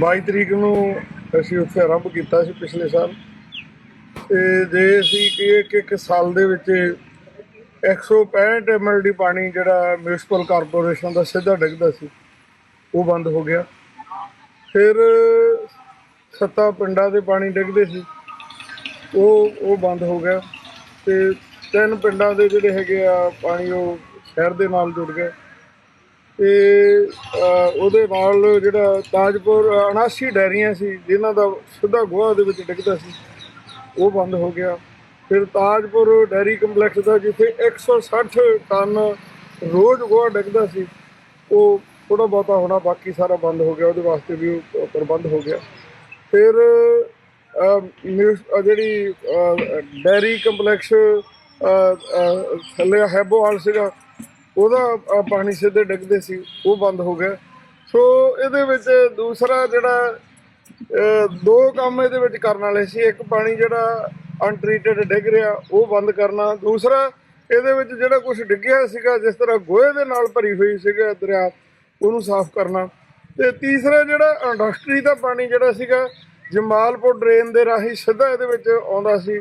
22 ਤਰੀਕ ਨੂੰ ਅਸੀਂ ਉੱਥੇ ਆਰੰਭ ਕੀਤਾ ਸੀ ਪਿਛਲੇ ਸਾਲ। ਤੇ ਜੇ ਅਸੀਂ ਕਹੀਏ ਕਿ ਇੱਕ ਸਾਲ ਦੇ ਵਿੱਚ 165 ਐਮਐਲਡੀ ਪਾਣੀ ਜਿਹੜਾ ਮਿਊਨਿਸਪਲ ਕਾਰਪੋਰੇਸ਼ਨ ਦਾ ਸਿੱਧਾ ਡਿੱਗਦਾ ਸੀ, ਉਹ ਬੰਦ ਹੋ ਗਿਆ। ਫਿਰ ਸੱਤਾ ਪਿੰਡਾਂ ਦੇ ਪਾਣੀ ਡਿੱਗਦੇ ਸੀ, ਉਹ ਉਹ ਬੰਦ ਹੋ ਗਿਆ। ਤੇ ਤਿੰਨ ਪਿੰਡਾਂ ਦੇ ਜਿਹੜੇ ਹੈਗੇ ਆ ਪਾਣੀ ਉਹ ਸ਼ਹਿਰ ਦੇ ਨਾਲ ਜੁੜ ਗਏ। ਤੇ ਉਹਦੇ ਨਾਲ ਜਿਹੜਾ ਤਾਜਪੁਰ 79 ਡੈਰੀਆਂ ਸੀ ਜਿਨ੍ਹਾਂ ਦਾ ਸਿੱਧਾ ਗੋਹਾ ਦੇ ਵਿੱਚ ਡਿੱਗਦਾ ਸੀ ਉਹ ਬੰਦ ਹੋ ਗਿਆ। ਫਿਰ ਤਾਜਪੁਰ ਡੈਰੀ ਕੰਪਲੈਕਸ ਦਾ ਜਿੱਥੇ 160 ਟਨ ਰੋਜ਼ ਗੋਹਾ ਡਿੱਗਦਾ ਸੀ ਉਹ ਥੋੜਾ ਬਹੁਤਾ ਹੋਣਾ ਬਾਕੀ ਸਾਰਾ ਬੰਦ ਹੋ ਗਿਆ। ਉਹਦੇ ਵਾਸਤੇ ਵੀ ਉਹ ਪ੍ਰਬੰਧ ਹੋ ਗਿਆ। ਫਿਰ ਅਹ, ਜਿਹੜੀ ਅਹ, ਡੈਰੀ ਕੰਪਲੈਕਸ ਥੱਲੇ ਹੈਬੋਵਾਲ ਸੀਗਾ ਉਹਦਾ ਪਾਣੀ ਸਿੱਧੇ ਡਿੱਗਦੇ ਸੀ ਉਹ ਬੰਦ ਹੋ ਗਿਆ। ਸੋ ਇਹਦੇ ਵਿੱਚ ਦੂਸਰਾ ਜਿਹੜਾ ਦੋ ਕੰਮ ਇਹਦੇ ਵਿੱਚ ਕਰਨ ਵਾਲੇ ਸੀ। ਇੱਕ ਪਾਣੀ ਜਿਹੜਾ ਅਨਟ੍ਰੀਟਡ ਡਿੱਗ ਰਿਹਾ, ਉਹ ਬੰਦ ਕਰਨਾ। ਦੂਸਰਾ, ਇਹਦੇ ਵਿੱਚ ਜਿਹੜਾ ਕੁਝ ਡਿੱਗਿਆ ਸੀਗਾ, ਜਿਸ ਤਰ੍ਹਾਂ ਗੋਹੇ ਦੇ ਨਾਲ ਭਰੀ ਹੋਈ ਸੀਗਾ ਦਰਿਆ, ਉਹਨੂੰ ਸਾਫ਼ ਕਰਨਾ। ਤੇ ਤੀਸਰਾ ਜਿਹੜਾ ਇੰਡਸਟਰੀ ਦਾ ਪਾਣੀ ਜਿਹੜਾ ਸੀਗਾ, ਜਮਾਲਪੁਰ ਡਰੇਨ ਦੇ ਰਾਹੀਂ ਸਿੱਧਾ ਇਹਦੇ ਵਿੱਚ ਆਉਂਦਾ ਸੀ।